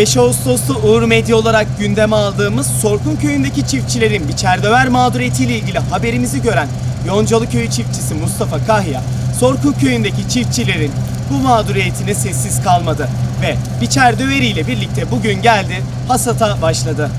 5 Ağustos'ta Uğur Medya olarak gündeme aldığımız Sorkun Köyü'ndeki çiftçilerin biçerdöver mağduriyetiyle ilgili haberimizi gören Yoncalı Köyü çiftçisi Mustafa Kahya, Sorkun Köyü'ndeki çiftçilerin bu mağduriyetine sessiz kalmadı ve biçerdöveriyle birlikte bugün geldi, hasata başladı.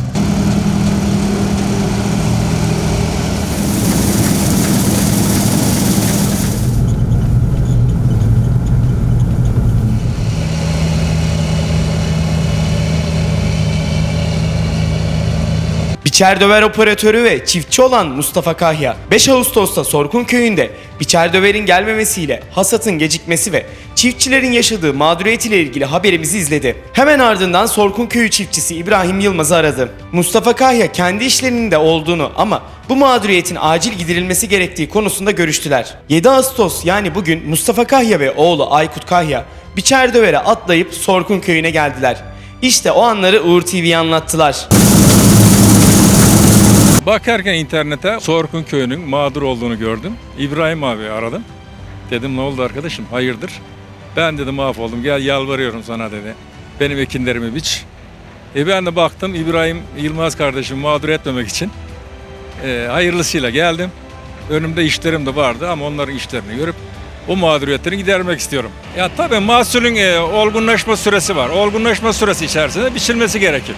Biçerdöver operatörü ve çiftçi olan Mustafa Kahya, 5 Ağustos'ta Sorkun Köyü'nde biçerdöverin gelmemesiyle hasatın gecikmesi ve çiftçilerin yaşadığı mağduriyet ile ilgili haberimizi izledi. Hemen ardından Sorkun Köyü çiftçisi İbrahim Yılmaz'ı aradı. Mustafa Kahya kendi işlerinin de olduğunu ama bu mağduriyetin acil giderilmesi gerektiği konusunda görüştüler. 7 Ağustos yani bugün Mustafa Kahya ve oğlu Aykut Kahya biçerdövere atlayıp Sorkun Köyü'ne geldiler. İşte o anları Uğur TV'ye anlattılar. Bakarken internete Sorkun köyünün mağdur olduğunu gördüm. İbrahim abi aradım. Dedim ne oldu arkadaşım hayırdır? Ben dedim mahvoldum gel yalvarıyorum sana dedi. Benim ekinlerimi biç. E ben de baktım İbrahim Yılmaz kardeşim mağdur etmemek için e, hayırlısıyla geldim. Önümde işlerim de vardı ama onların işlerini görüp o mağduriyetleri gidermek istiyorum. Ya tabii mahsulün e, olgunlaşma süresi var. Olgunlaşma süresi içerisinde biçilmesi gerekir.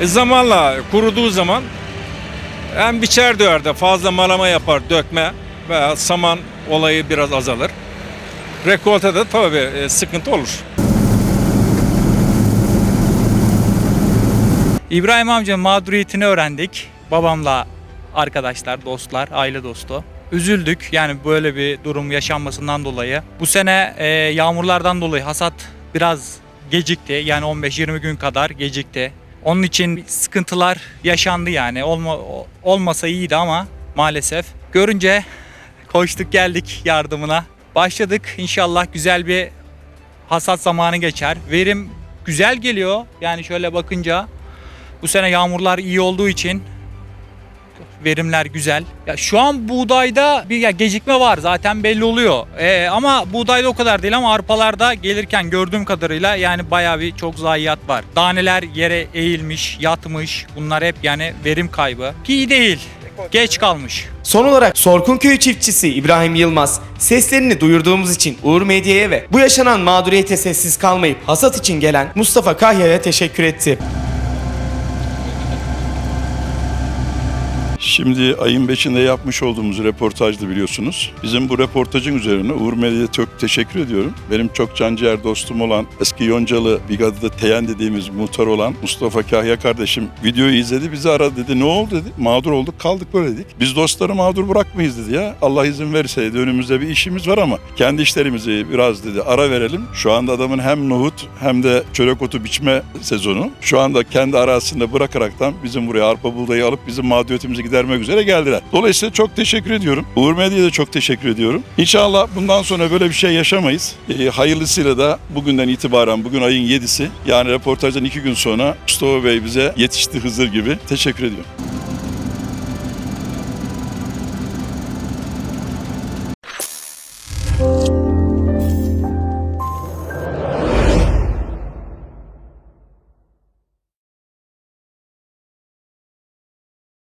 E, zamanla kuruduğu zaman hem biçer döverde fazla malama yapar dökme veya saman olayı biraz azalır. Rekoltede tabii e, sıkıntı olur. İbrahim amcanın mağduriyetini öğrendik. Babamla arkadaşlar, dostlar, aile dostu. Üzüldük yani böyle bir durum yaşanmasından dolayı. Bu sene e, yağmurlardan dolayı hasat biraz gecikti. Yani 15-20 gün kadar gecikti. Onun için sıkıntılar yaşandı yani. Olma, olmasa iyiydi ama maalesef. Görünce koştuk geldik yardımına. Başladık. İnşallah güzel bir hasat zamanı geçer. Verim güzel geliyor. Yani şöyle bakınca bu sene yağmurlar iyi olduğu için verimler güzel. Ya şu an buğdayda bir ya gecikme var zaten belli oluyor. Ee, ama buğdayda o kadar değil ama arpalarda gelirken gördüğüm kadarıyla yani bayağı bir çok zayiat var. Daneler yere eğilmiş, yatmış. Bunlar hep yani verim kaybı. Ki iyi değil. Geç kalmış. Son olarak Sorkun Köyü çiftçisi İbrahim Yılmaz seslerini duyurduğumuz için Uğur Medya'ya ve bu yaşanan mağduriyete sessiz kalmayıp hasat için gelen Mustafa Kahya'ya teşekkür etti. Şimdi ayın 5'inde yapmış olduğumuz reportajdı biliyorsunuz. Bizim bu reportajın üzerine Uğur Medya'ya çok teşekkür ediyorum. Benim çok canciğer dostum olan eski Yoncalı Bigadı'da Teyen dediğimiz muhtar olan Mustafa Kahya kardeşim videoyu izledi bizi aradı dedi. Ne oldu dedi. Mağdur olduk kaldık böyle dedik. Biz dostları mağdur bırakmayız dedi ya. Allah izin verseydi önümüzde bir işimiz var ama kendi işlerimizi biraz dedi ara verelim. Şu anda adamın hem nohut hem de çörek otu biçme sezonu. Şu anda kendi arazisinde bırakaraktan bizim buraya arpa buğdayı alıp bizim mağduriyetimizi gidermek üzere geldiler. Dolayısıyla çok teşekkür ediyorum. Uğur Medya'ya da çok teşekkür ediyorum. İnşallah bundan sonra böyle bir şey yaşamayız. Ee, hayırlısıyla da bugünden itibaren bugün ayın 7'si yani reportajdan iki gün sonra Mustafa Bey bize yetişti Hızır gibi. Teşekkür ediyorum.